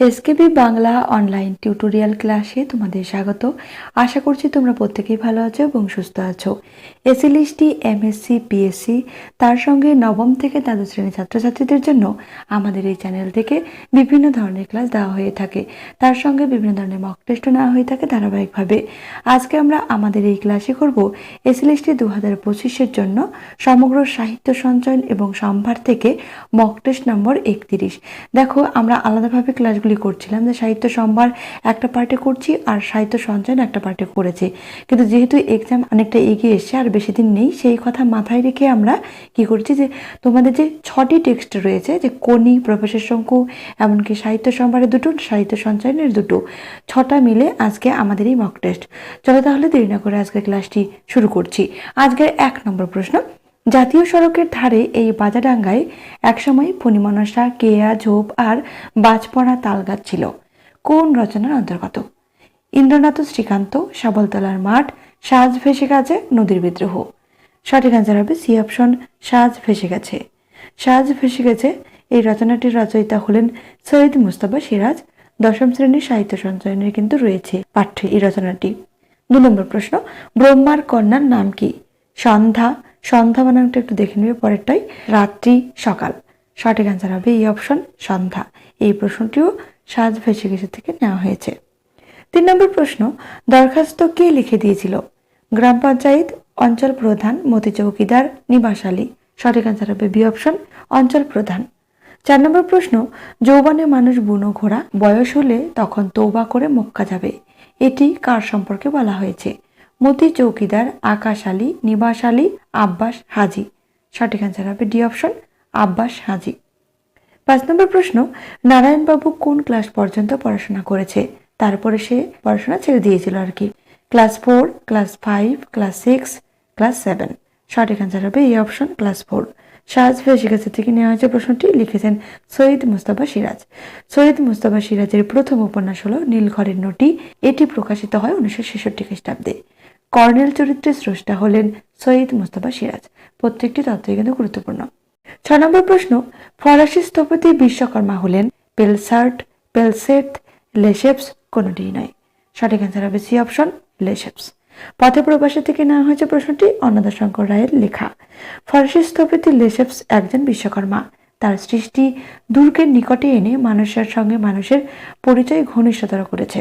SKB Bangla online tutorial ক্লাসে তোমাদের স্বাগত। আশা করছি তোমরা প্রত্যেকেই ভালো আছো এবং সুস্থ আছো। এসএলএসটি এমএসসি, পিএসসি, তার সঙ্গে নবম থেকে দ্বাদশ শ্রেণির ছাত্রছাত্রীদের জন্য আমাদের এই চ্যানেল থেকে বিভিন্ন ধরনের ক্লাস দেওয়া হয়ে থাকে। তার সঙ্গে বিভিন্ন ধরনের মক টেস্টও নেওয়া হয়ে থাকে ধারাবাহিকভাবে। আজকে আমরা আমাদের এই ক্লাসে করব এসএলএসটি দু হাজার পঁচিশের জন্য সমগ্র সাহিত্য সঞ্চয়ন এবং সম্ভার থেকে মক টেস্ট নম্বর একত্রিশ। দেখো, আমরা আলাদাভাবে ক্লাসগুলি করছিলাম যে সাহিত্য সম্ভার একটা পার্টে করছি আর সাহিত্য সঞ্চয়ন একটা পার্টে করেছি। কিন্তু যেহেতু এক্সাম অনেকটা এগিয়ে এসছে আর বেশি দিন নেই, সেই কথা মাথায় রেখে আমরা কি করছি যে তোমাদের যে ছটি টেক্সট রয়েছে যে কোনি প্রফেসর শঙ্কু, এমনকি সাহিত্য সম্ভারের দুটো, সাহিত্য সঞ্চয়নের দুটো, ছটা মিলে আজকে আমাদের এই মক টেস্ট চলো তাহলে দেরি না করে আজকে ক্লাসটি শুরু করছি। আজকের এক নম্বর প্রশ্ন জাতীয় সড়কের ধারে এই বাজাডাঙ্গায় একসময় ফণিমনসা কেয়া, ঝোপ আর বাজপড়া তালগাছ ছিল। কোন রচনার অন্তর্গত? ইন্দ্রনাথ শ্রীকান্ত সাবলতলার মাঠ, সাজ ভেসে গেছে নদীর বিদ্রোহ। সঠিক অ্যান্সার হবে সি অপশন সাজ ভেসে গেছে। সাজ ভেসে গেছে এই রচনাটির রচয়িতা হলেন সৈয়দ মুস্তাফা সিরাজ। দশম শ্রেণির সাহিত্য সঞ্চয়নের কিন্তু রয়েছে পাঠ্যে এই রচনাটি। দু নম্বর প্রশ্ন, ব্রহ্মার কন্যার নাম কি? সন্ধ্যা সন্ধ্যা বানানটা একটু দেখে নেবে, পরেরটাই রাত্রি সকাল। সঠিক অ্যান্সার হবে এই অপশন সন্ধ্যা। এই প্রশ্নটিও সাজ ভেসে গেছে থেকে নেওয়া হয়েছে। তিন নম্বর প্রশ্ন, দরখাস্ত কে লিখে দিয়েছিল? গ্রাম পঞ্চায়েত, অঞ্চল প্রধান, মতি চৌকিদার, নিবাস আলী। সঠিক অ্যান্সার হবে বি অপশন অঞ্চল প্রধান। চার নম্বর প্রশ্ন, যৌবনে মানুষ বুনো ঘোড়া, বয়স হলে তখন তৌবা করে মক্কা যাবে। এটি কার সম্পর্কে বলা হয়েছে? মতি চৌকিদার আকাশ আলী, নিবাস আলী, আব্বাস হাজি। সঠিক অ্যান্সার হবে ডি অপশন, আব্বাস হাজি। পাঁচ নম্বর প্রশ্ন, নারায়ণবাবু কোন ক্লাস পর্যন্ত পড়াশোনা করেছে? তারপরে সে পড়াশোনা ছেড়ে দিয়েছিল আর কি। Class four class five class six class seven সঠিক অ্যান্সার হবে এই অপশন ক্লাস ফোর সাজ গেছে থেকে নেওয়া হয়েছে প্রশ্নটি, লিখেছেন সৈয়দ মুস্তাফা সিরাজ। সৈয়দ মুস্তাফা সিরাজের প্রথম উপন্যাস হল নীলঘরের নটি। এটি প্রকাশিত হয় উনিশশো ছেষট্টি খ্রিস্টাব্দে। কর্নেল চরিত্রের স্রষ্টা হলেন সৈয়দ মুস্তাফা সিরাজ। প্রত্যেকটি তত্ত্বই কিন্তু গুরুত্বপূর্ণ। ছ নম্বর প্রশ্ন, ফরাসি স্থপতি বিশ্বকর্মা হলেন পেলসার্ট পেলসেট লেশেপস, কোনোটিই নয়। সঠিক অ্যান্সার হবে সি অপশন, লেশেপস। পথে প্রবাসী থেকে নেওয়া হয়েছে প্রশ্নটি অন্নদাশঙ্কর রায়ের লেখা। ফরাসি স্থপতি লেশেপস একজন বিশ্বকর্মা। তার সৃষ্টি দুর্গের নিকটে এনে মানুষের সঙ্গে মানুষের পরিচয় ঘনিষ্ঠতর করেছে।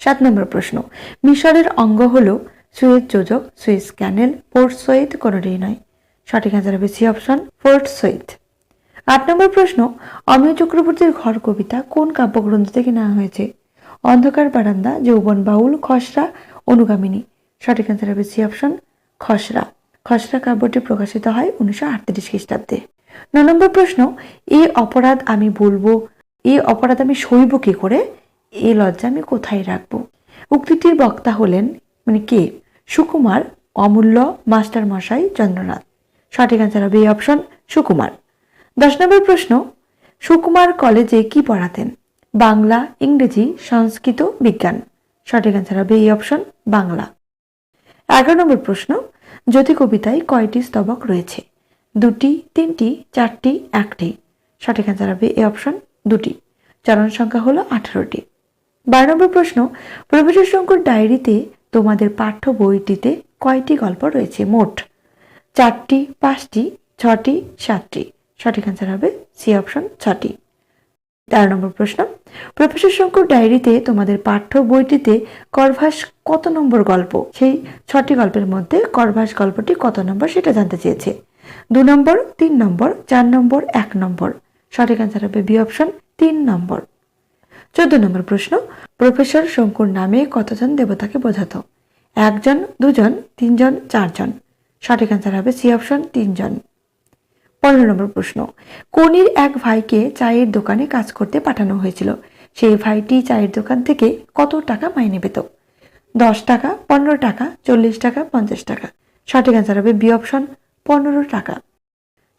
সাত নম্বর প্রশ্ন। মিশরের অঙ্গ হল সুয়েজ যোজক সুয়েজ ক্যানেল, পোর্ট সৈয়দ কোনোটিই নয়। সঠিক অ্যান্সার হবে সি অপশন ফোর্ট সৈয়দ। আট নম্বর প্রশ্ন, অমিয় চক্রবর্তীর ঘর কবিতা কোন কাব্যগ্রন্থ থেকে নেওয়া হয়েছে? অন্ধকার বারান্দা, যৌবন বাউল, খসড়া, অনুগামিনী। সঠিক অ্যান্সার হবে সি অপশন, খসড়া। খসড়া কাব্যটি প্রকাশিত হয় উনিশশো আটত্রিশ খ্রিস্টাব্দে। ন নম্বর প্রশ্ন এই অপরাধ আমি বলব এই অপরাধ আমি সইব কি করে? এই লজ্জা আমি কোথায় রাখব? উক্তিটির বক্তা হলেন মানে কে? সুকুমার অমূল্য মাস্টার মশাই চন্দ্রনাথ। সঠিক অ্যান্সার হবে এই অপশন সুকুমার। দশ নম্বর প্রশ্ন, সুকুমার কলেজে কি পড়াতেন? বাংলা, ইংরেজি, সংস্কৃত, বিজ্ঞান। সঠিক অ্যান্সার হবে এই অপশন বাংলা। এগারো নম্বর প্রশ্ন, জ্যোতি কবিতায় কয়টি স্তবক রয়েছে? দুটি, তিনটি, চারটি, একটি। সঠিক অ্যান্সার হবে এই অপশন দুটি। চরণ সংখ্যা হলো আঠারোটি। বারো নম্বর প্রশ্ন, প্রফেসর শঙ্কর ডায়েরিতে তোমাদের পাঠ্য বইটিতে কয়টি গল্প রয়েছে? মোট চারটি, পাঁচটি, ছটি, সাতটি। সঠিক অ্যান্সার হবে সি অপশন ছটি। তেরো নম্বর প্রশ্ন, প্রফেসর শঙ্কর ডায়েরিতে তোমাদের পাঠ্য বইটিতে করভাস কত নম্বর গল্প? সেই ছটি গল্পের মধ্যে করভাস গল্পটি কত নম্বর সেটা জানতে চেয়েছে। দু নম্বর, তিন নম্বর, চার নম্বর, এক নম্বর। সঠিক অ্যান্সার হবে বি অপশন তিন নম্বর। চোদ্দ নম্বর প্রশ্ন, প্রফেসর শঙ্কুর নামে কতজন দেবতাকে বোঝাতো? একজন, দুজন, তিনজন, চারজন। সঠিক অ্যান্সার হবে সি অপশন তিনজন। পনেরো নম্বর প্রশ্ন, কনির এক ভাইকে চায়ের দোকানে কাজ করতে পাঠানো হয়েছিল? সেই ভাইটি চায়ের দোকান থেকে কত টাকা মাইনে পেত? দশ টাকা, পনেরো টাকা, চল্লিশ টাকা, পঞ্চাশ টাকা। সঠিক অ্যান্সার হবে বি অপশন পনেরো টাকা।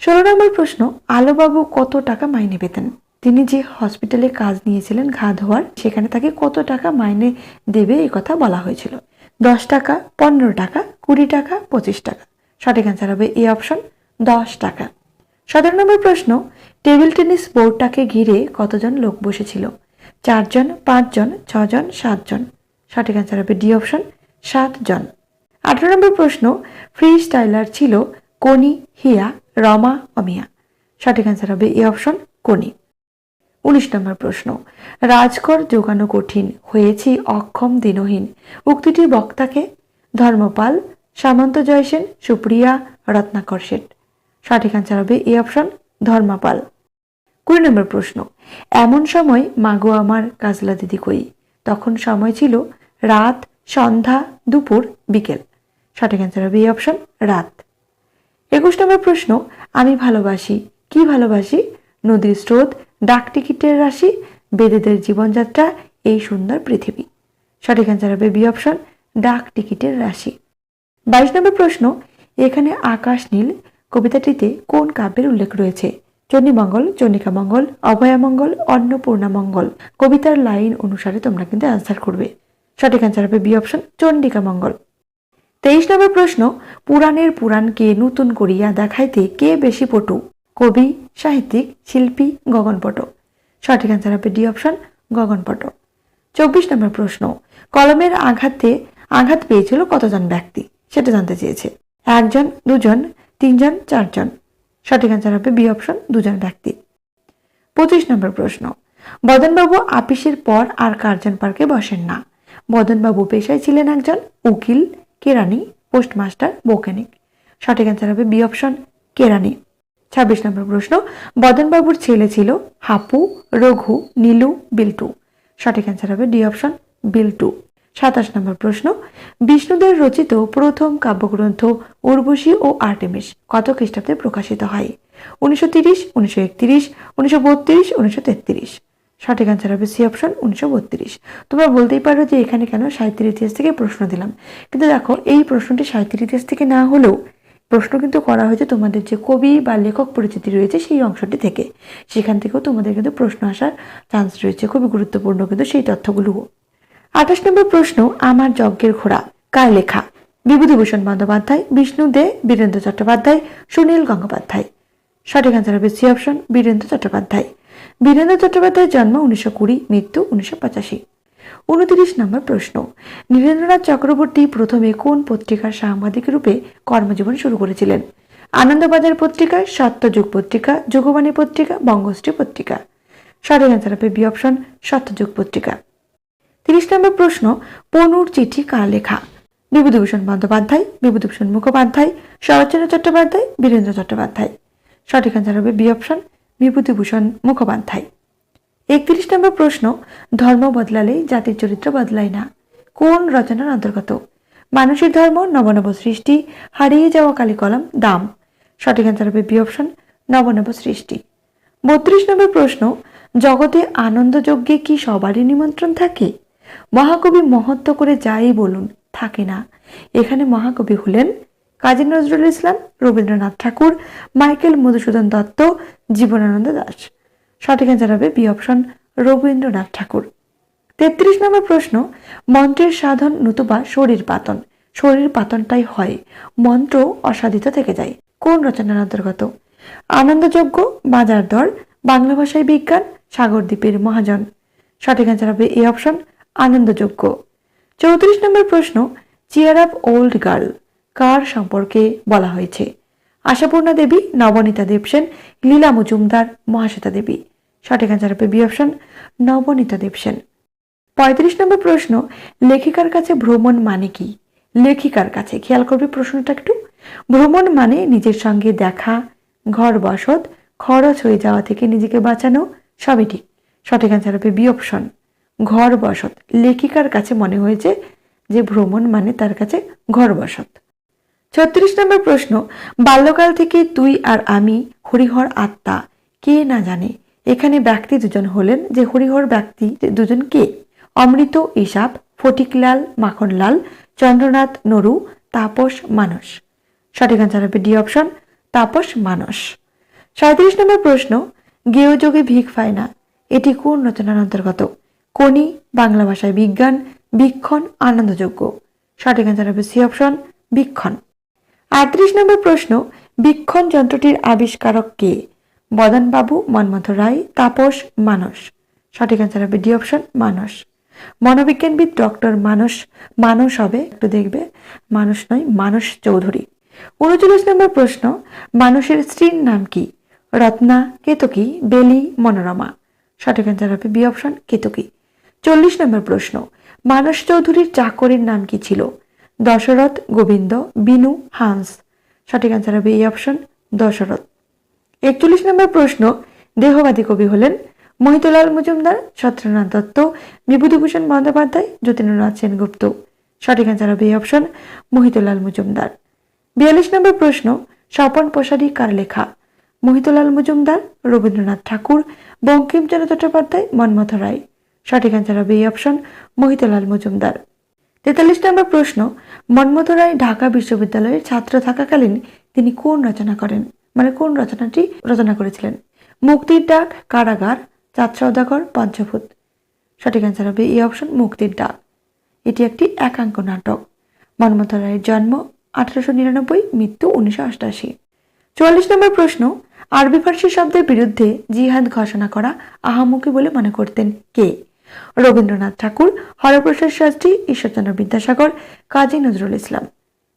ষোলো নম্বর প্রশ্ন, আলোবাবু কত টাকা মাইনে পেতেন? তিনি যে হসপিটালে কাজ নিয়েছিলেন ঘা ধোয়ার সেখানে তাকে কত টাকা মাইনে দেবে এই কথা বলা হয়েছিল। দশ টাকা, পনেরো টাকা, কুড়ি টাকা, পঁচিশ টাকা। সঠিক অ্যান্সার হবে এই অপশন দশ টাকা। সতেরো নম্বর প্রশ্ন টেবিল টেনিস বোর্ডটাকে ঘিরে কতজন লোক বসেছিল? চারজন, পাঁচজন, ছজন, সাতজন। সঠিক অ্যান্সার হবে ডি অপশন সাতজন। আঠারো নম্বর প্রশ্ন ফ্রি স্টাইলার ছিল কনি হিয়া রমা অমিয়া? সঠিক অ্যান্সার হবে এ অপশন কনি। উনিশ নম্বর প্রশ্ন। রাজকর যোগানো কঠিন, হয়েছি অক্ষম দিনহীন। উক্তিটি বক্তাকে ধর্মপাল, সামন্ত জয়সেন সুপ্রিয়া, রত্নাকর শেঠ সঠিক অ্যান্সার হবে এ অপশন ধর্মপাল। কুড়ি নম্বর প্রশ্ন। এমন সময় মাগো আমার কাজলা দিদি কই? তখন সময় ছিল রাত, সন্ধ্যা, দুপুর, বিকেল। সঠিক অ্যান্সার হবে এই অপশন রাত। একুশ নম্বর প্রশ্ন, আমি ভালোবাসি, কি ভালোবাসি? নদীর স্রোত ডাক টিকিটের রাশি, বেদেদের জীবনযাত্রা, এই সুন্দর পৃথিবী। সঠিক অ্যান্সার হবে বি অপশন ডাক টিকিটের রাশি। বাইশ নম্বর প্রশ্ন, এখানে আকাশ নীল, কবিতাটিতে কোন কাব্যের উল্লেখ রয়েছে? চণ্ডীমঙ্গল, চণ্ডিকা মঙ্গল অভয়ামঙ্গল অন্নপূর্ণা মঙ্গল। কবিতার লাইন অনুসারে তোমরা কিন্তু অ্যান্সার করবে। সঠিক অ্যান্সার হবে বি অপশন চণ্ডিকা মঙ্গল। তেইশ নম্বর প্রশ্ন, পুরাণের পুরাণকে নতুন করিয়া দেখাইতে কে বেশি পটু? কবি, সাহিত্যিক, শিল্পী, গগনপট। সঠিক অ্যান্সার হবে ডি অপশন গগনপট। চব্বিশ নম্বর প্রশ্ন, কলমের আঘাতে আঘাত পেয়েছিল কতজন ব্যক্তি? সেটা জানতে চেয়েছে। একজন, দুজন, তিনজন, চারজন। সঠিক অ্যান্সার হবে বি অপশন দুজন ব্যক্তি। পঁচিশ নম্বর প্রশ্ন, বদনবাবু আপিসের পর আর কার্জন পার্কে বসেন না। বদনবাবু পেশায় ছিলেন একজন উকিল কেরানি পোস্টমাস্টার, বৈজ্ঞানিক। সঠিক অ্যান্সার হবে বি অপশন কেরানি ছাব্বিশ নম্বর প্রশ্ন, বদনবাবুর ছেলে ছিল হাপু, রঘু, নীলু, বিল্টু। সঠিক অ্যান্সার হবে ডি অপশন বিল্টু। সাতাশ নম্বর প্রশ্ন, বিষ্ণুদের রচিত প্রথম কাব্যগ্রন্থ উর্বশী ও আর্টেমিস কত খ্রিস্টাব্দে প্রকাশিত হয়? উনিশশো তিরিশ, উনিশশো একত্রিশ, উনিশশো বত্রিশ, উনিশশো তেত্রিশ। সঠিক অ্যান্সার হবে সি অপশন উনিশশো বত্রিশ। তোমরা বলতেই পারো যে এখানে কেন সাহিত্যের ইতিহাস থেকে প্রশ্ন দিলাম। কিন্তু দেখো, এই প্রশ্নটি সাহিত্যের ইতিহাস থেকে না হলেও প্রশ্ন কিন্তু করা হয়েছে তোমাদের যে কবি বা লেখক পরিচিতি রয়েছে সেই অংশটি থেকে। সেখান থেকেও তোমাদের কিন্তু প্রশ্ন আসার চান্স রয়েছে, খুবই গুরুত্বপূর্ণ কিন্তু সেই তথ্যগুলোও আঠাশ নম্বর প্রশ্ন, আমার যজ্ঞের ঘোড়া, কার লেখা? বিভূতিভূষণ বন্দ্যোপাধ্যায়, বিষ্ণু দে, বীরেন্দ্র চট্টোপাধ্যায়, সুনীল গঙ্গোপাধ্যায়। সঠিক অ্যান্সার হবে সি অপশন বীরেন্দ্র চট্টোপাধ্যায়। বীরেন্দ্র চট্টোপাধ্যায়ের জন্ম উনিশশো কুড়ি, মৃত্যু উনিশশো পঁচাশি। উনত্রিশ নম্বর প্রশ্ন, নীরেন্দ্রনাথ চক্রবর্তী প্রথমে কোন পত্রিকার সাংবাদিক রূপে কর্মজীবন শুরু করেছিলেন? আনন্দবাজার পত্রিকা, সত্যযুগ পত্রিকা, যুগবাণী পত্রিকা, বঙ্গশ্রী পত্রিকা? সঠিক অ্যান্সার বি অপশন, সত্যযুগ পত্রিকা। তিরিশ নম্বর প্রশ্ন, পনুর চিঠি কার লেখা? বিভূতিভূষণ বন্দ্যোপাধ্যায়, বিভূতিভূষণ মুখোপাধ্যায়, শরৎচন্দ্র চট্টোপাধ্যায়, বীরেন্দ্র চট্টোপাধ্যায়। সঠিক অ্যান্সার হবে বি অপশন, বিভূতিভূষণ মুখোপাধ্যায়। একত্রিশ নম্বর প্রশ্ন, ধর্ম বদলালে জাতির চরিত্র বদলায় না। কোন রচনার অন্তর্গত? মানুষের ধর্ম, নবনব সৃষ্টি, হারিয়ে যাওয়া কালী কলম, দাম। সঠিক অ্যান্সার হবে বি অপশন নবনব সৃষ্টি। বত্রিশ নম্বর প্রশ্ন, জগতে আনন্দযজ্ঞে কি সবারই নিমন্ত্রণ থাকে? মহাকবি মহত্ব করে যাই বলুন, থাকে না। এখানে মহাকবি হলেন কাজী নজরুল ইসলাম, রবীন্দ্রনাথ ঠাকুর, মাইকেল মধুসূদন দত্ত, জীবনানন্দ দাস। সঠিক অ্যান্সার হবে বি অপশন রবীন্দ্রনাথ ঠাকুর। তেত্রিশ নম্বর প্রশ্ন, মন্ত্রের সাধন নতুবা শরীর পাতন। শরীর পাতনটাই হয়, মন্ত্র অসাধিত থেকে যায়। কোন রচনার অন্তর্গত? আনন্দযোগ্য বাজার দর, বাংলা ভাষায় বিজ্ঞান সাগরদ্বীপের মহাজন। সঠিক অ্যান্সার হবে এ অপশন আনন্দযোগ্য চৌত্রিশ নম্বর প্রশ্ন চিয়ার আপ ওল্ড গার্ল কার সম্পর্কে বলা হয়েছে? আশাপূর্ণা দেবী, নবনীতা দেবসেন লীলা মজুমদার, মহাশ্বেতা দেবী। সঠিক অ্যান্সার হবে বি অপশন নবনীতা দেবসেন পঁয়ত্রিশ নম্বর প্রশ্ন, লেখিকার কাছে ভ্রমণ মানে কি? লেখিকার কাছে, খেয়াল করবে প্রশ্নটা একটু। ভ্রমণ মানে নিজের সঙ্গে দেখা, ঘর বসত, খরচ হয়ে যাওয়া থেকে নিজেকে বাঁচানো, সবই ঠিক। সঠিক অ্যান্সার হবে বি অপশন ঘর বসত। লেখিকার কাছে মনে হয়েছে যে ভ্রমণ মানে তার কাছে ঘর বসত। ছত্রিশ নম্বর প্রশ্ন, বাল্যকাল থেকে তুই আর আমি হরিহর আত্মা, কে না জানে এখানে ব্যক্তি দুজন হলেন, যে হরিহর ব্যক্তি দুজন কে? অমৃত ইসাব ফটিকলাল, মাখনলাল, চন্দ্রনাথ, নরু, তাপস, মানস। সঠিক আনসার হবে ডি অপশন, তাপস, মানস। সাঁত্রিশ নম্বর প্রশ্ন গেয়যোগে ভিক পায় না। এটি কোন রচনার অন্তর্গত? কোনি বাংলা ভাষায় বিজ্ঞান, বীক্ষণ, আনন্দযোগ্য। সঠিক আনসার হবে সি অপশন, বীক্ষণ। আটত্রিশ নম্বর প্রশ্ন, বীক্ষণ যন্ত্রটির আবিষ্কারক কে? বদনবাবু মন্মথ রায়, তাপস, মানস। সঠিক অ্যান্সার হবে ডি অপশন মানস। মনোবিজ্ঞানবিদ ডক্টর মানস মানস হবে, একটু দেখবে মানুষ নয়, মানস চৌধুরী। উনচল্লিশ নম্বর প্রশ্ন মানুষের স্ত্রীর নাম কি? রত্না, কেতকী, বেলি, মনোরমা। সঠিক অ্যান্সার হবে বি অপশন কেতকী। চল্লিশ নম্বর প্রশ্ন, মানস চৌধুরীর চাকরির নাম কি ছিল? দশরথ, গোবিন্দ, বিনু, হান্স। সঠিক অ্যান্সার হবে এই অপশন দশরথ। একচল্লিশ নম্বর প্রশ্ন, দেহবাদী কবি হলেন মহিতলাল মজুমদার সত্যনাথ দত্ত, বিভূতিভূষণ বন্দ্যোপাধ্যায়, যতীন্দ্রনাথ সেনগুপ্ত। সঠিক অ্যান্সার হবে এই অপশন মহিতলাল মজুমদার। বিয়াল্লিশ নম্বর প্রশ্ন, স্বপন প্রসারী কার লেখা? মহিতলাল মজুমদার, রবীন্দ্রনাথ ঠাকুর, বঙ্কিমচন্দ্র চট্টোপাধ্যায় মন্মথ রায়। সঠিক অ্যান্সার হবে এই অপশন মহিতলাল মজুমদার। তেতাল্লিশ নম্বর প্রশ্ন মন্মথ রায় ঢাকা বিশ্ববিদ্যালয়ের ছাত্র থাকাকালীন তিনি কোন রচনা করেন? মানে কোন রচনাটি রচনা করেছিলেন? মুক্তির ডাক, কারাগার, চাঁদ সৌদাগর পঞ্চভূত। সঠিক অ্যান্সার হবে এই অপশন মুক্তির ডাক। এটি একটি একাঙ্ক নাটক। মন্মথ রায়ের জন্ম আঠারোশো নিরানব্বই, মৃত্যু উনিশশো অষ্টাশি। চুয়াল্লিশ নম্বর প্রশ্ন, আরবি ফার্সি শব্দের বিরুদ্ধে জিহাদ ঘোষণা করা আহামুকি বলে মনে করতেন কে? রবীন্দ্রনাথ ঠাকুর, হরপ্রসাদ শাস্ত্রী, ঈশ্বরচন্দ্র বিদ্যাসাগর, কাজী নজরুল ইসলাম।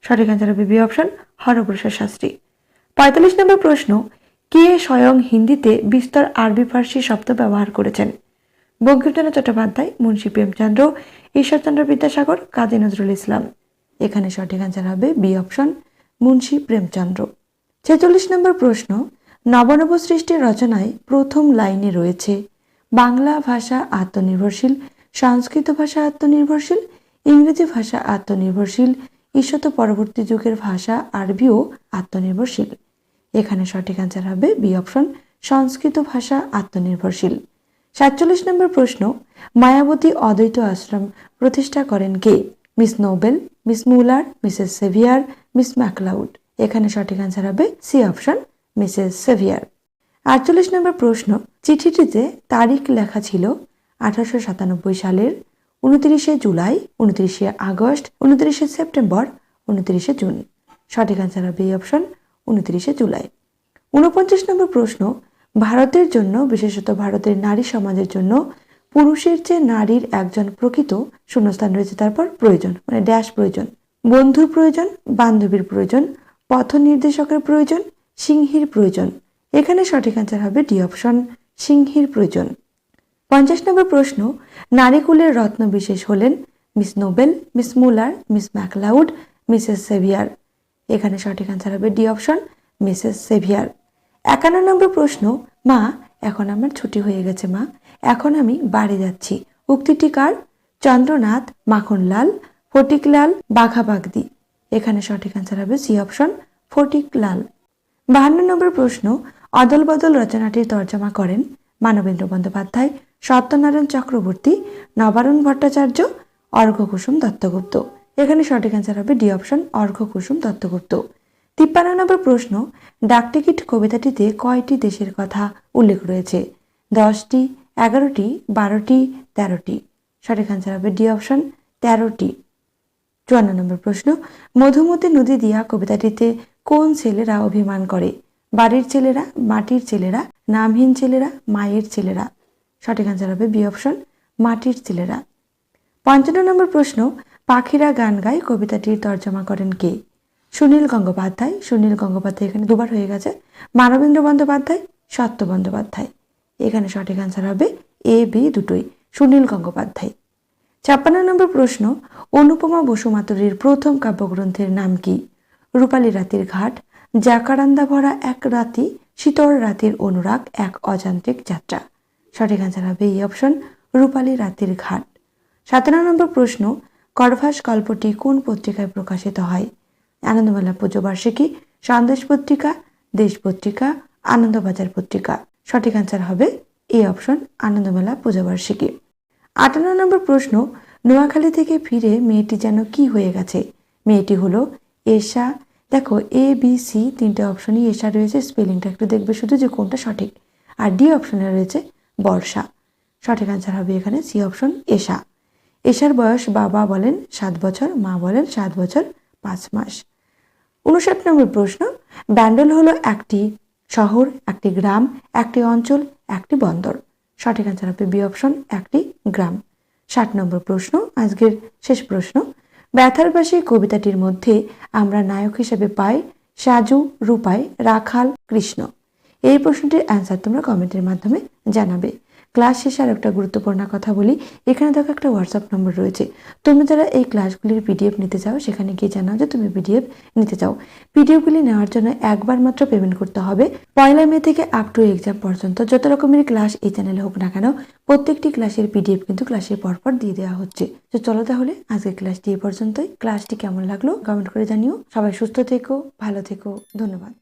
সঠিক অ্যান্সার হবে বি অপশন হরপ্রসাদ শাস্ত্রী। পঁয়তাল্লিশ নম্বর প্রশ্ন, কে স্বয়ং হিন্দিতে বিস্তর আরবি ফার্সি শব্দ ব্যবহার করেছেন? বঙ্কিমচন্দ্র চট্টোপাধ্যায়, মুন্সী প্রেমচন্দ্র, ঈশ্বরচন্দ্র বিদ্যাসাগর, কাজী নজরুল ইসলাম। এখানে সঠিক অ্যান্সার হবে বি অপশন মুন্সী প্রেমচন্দ্র। ছেচল্লিশ নম্বর প্রশ্ন নবনব সৃষ্টির রচনায় প্রথম লাইনে রয়েছে, বাংলা ভাষা আত্মনির্ভরশীল, সংস্কৃত ভাষা আত্মনির্ভরশীল, ইংরেজি ভাষা আত্মনির্ভরশীল ঈশ্বত পরবর্তী যুগের ভাষা, আরবিও আত্মনির্ভরশীল। এখানে সঠিক অ্যান্সার হবে বি অপশন, সংস্কৃত ভাষা, আত্মনির্ভরশীল। সাতচল্লিশ নম্বর প্রশ্ন, মায়াবতী অদ্বৈত আশ্রম প্রতিষ্ঠা করেন কে? Miss Noble, miss Muller, missus Sevier, miss MacLeod. এখানে সঠিক অ্যান্সার হবে সি অপশন, মিসেস সেভিয়ার। আটচল্লিশ নম্বর প্রশ্ন, চিঠিটিতে তারিখ লেখা ছিল আঠারোশো সাতানব্বই সালের উনত্রিশে জুলাই, উনত্রিশে আগস্ট, উনত্রিশে সেপ্টেম্বর, উনত্রিশে জুন। সঠিক অ্যান্সার হবে এই অপশন উনত্রিশে জুলাই। উনপঞ্চাশ নম্বর প্রশ্ন, ভারতের জন্য, বিশেষত ভারতের নারী সমাজের জন্য, পুরুষের চেয়ে নারীর একজন প্রকৃত শূন্যস্থান রয়েছে, তারপর প্রয়োজন মানে ড্যাশ প্রয়োজন, বন্ধুর প্রয়োজন, বান্ধবীর প্রয়োজন, পথ নির্দেশকের প্রয়োজন, সিংহীর প্রয়োজন। এখানে সঠিক অ্যান্সার হবে ডি অপশন, সিংহীর প্রয়োজন। পঞ্চাশ নম্বর প্রশ্ন নারীকুলের রত্ন বিশেষ হলেন miss Noble, miss Muller, miss MacLeod, missus Sevier. এখানে সঠিক অ্যান্সার হবে ডি অপশন, মিসেস সেভিয়ার। একান্ন নম্বর প্রশ্ন, মা, এখন আমার ছুটি হয়ে গেছে মা, এখন আমি বাড়ি যাচ্ছি। উক্তিটি কার? চন্দ্রনাথ মাখনলাল, ফটিকলাল বাঘাবাগদি। এখানে সঠিক অ্যান্সার হবে সি অপশন, ফটিকলাল। বাহান্ন নম্বর প্রশ্ন অদল বদল রচনাটির তর্জমা করেন মানবেন্দ্র বন্দ্যোপাধ্যায়, সত্যনারায়ণ চক্রবর্তী, নবারুণ ভট্টাচার্য অর্ঘ্যকুসুম দত্তগুপ্ত। এখানে সঠিক অ্যান্সার হবে ডি অপশন অর্ঘ্যকুসুম দত্তগুপ্ত। তিপ্পান্ন নম্বর প্রশ্ন, ডাকটিকিট কবিতাটিতে কয়টি দেশের কথা উল্লেখ রয়েছে? দশটি, এগারোটি, বারোটি, তেরোটি। সঠিক অ্যান্সার হবে ডি অপশন তেরোটি। চুয়ান্ন নম্বর প্রশ্ন, মধুমতি নদী দিয়া কবিতাটিতে কোন ছেলেরা অভিমান করে? বাড়ির ছেলেরা, মাটির ছেলেরা, নামহীন ছেলেরা, মায়ের ছেলেরা? সঠিক অ্যান্সার হবে বি অপশন মাটির ছেলেরা। পঞ্চান্ন নম্বর প্রশ্ন পাখিরা গান গায়, কবিতাটির তর্জমা করেন কে? সুনীল গঙ্গোপাধ্যায়। সুনীল গঙ্গোপাধ্যায় এখানে দুবার হয়ে গেছে। মানবেন্দ্র বন্দ্যোপাধ্যায়, সত্য বন্দ্যোপাধ্যায়। এখানে সঠিক অ্যান্সার হবে এ বি দুটোই। সুনীল গঙ্গোপাধ্যায়। ছাপ্পান্ন নম্বর প্রশ্ন, অনুপমা বসুমাতুরির প্রথম কাব্যগ্রন্থের নাম কি? রূপালী রাতির ঘাট, জাকারান্দা ভরা এক রাতি, শীতল রাতের অনুরাগ, এক অযান্ত্রিক যাত্রা। সঠিক অ্যান্সার হবে এই অপশন রূপালী রাতের ঘাট। সাতান্ন নম্বর প্রশ্ন করভাস গল্পটি কোন পত্রিকায় প্রকাশিত হয়? আনন্দমেলা পুজো বার্ষিকী, সন্দেশ পত্রিকা, দেশ পত্রিকা, আনন্দবাজার পত্রিকা। সঠিক অ্যান্সার হবে এই অপশন আনন্দমেলা পুজো বার্ষিকী। আটান্ন নম্বর প্রশ্ন, নোয়াখালী থেকে ফিরে মেয়েটি যেন কি হয়ে গেছে? মেয়েটি হলো এশা। দেখো এ বি সি তিনটে অপশনই এশা রয়েছে স্পেলিংটা একটু দেখবে শুধু যে কোনটা সঠিক। আর ডি অপশনে রয়েছে বর্ষা। সঠিক আনসার হবে এখানে সি অপশন এশা। এশার বয়স বাবা বলেন সাত বছর, মা বলেন সাত বছর, পাঁচ মাস। উনষাট নম্বর প্রশ্ন, ব্যান্ডেল হলো একটি শহর, একটি গ্রাম, একটি অঞ্চল, একটি বন্দর। সঠিক আনসার হবে বি অপশন, একটি গ্রাম। ষাট নম্বর প্রশ্ন, আজকের শেষ প্রশ্ন ব্যথার পাশে কবিতাটির মধ্যে আমরা নায়ক হিসেবে পাই সাজু রূপাই রাখাল কৃষ্ণ। এই প্রশ্নটির অ্যান্সার তোমরা কমেন্টের মাধ্যমে জানাবে। ক্লাস শেষে আর একটা গুরুত্বপূর্ণ কথা বলি। এখানে দেখো একটা হোয়াটসঅ্যাপ নম্বর রয়েছে। তুমি যারা এই ক্লাসগুলির পিডিএফ নিতে চাও, সেখানে গিয়ে জানাও যে তুমি পিডিএফ নিতে চাও। পিডিএফগুলি নেওয়ার জন্য একবার মাত্র পেমেন্ট করতে হবে। পয়লা মে থেকে আপ টু এক্সাম পর্যন্ত যত রকমের ক্লাস এই চ্যানেলে হোক না কেন, প্রত্যেকটি ক্লাসের পিডিএফ কিন্তু ক্লাসের পরপর দিয়ে দেওয়া হচ্ছে। তো চলো তাহলে আজকের ক্লাসটি এই পর্যন্তই। ক্লাসটি কেমন লাগল কমেন্ট করে জানিও। সবাই সুস্থ থেকো, ভালো থেকো। ধন্যবাদ।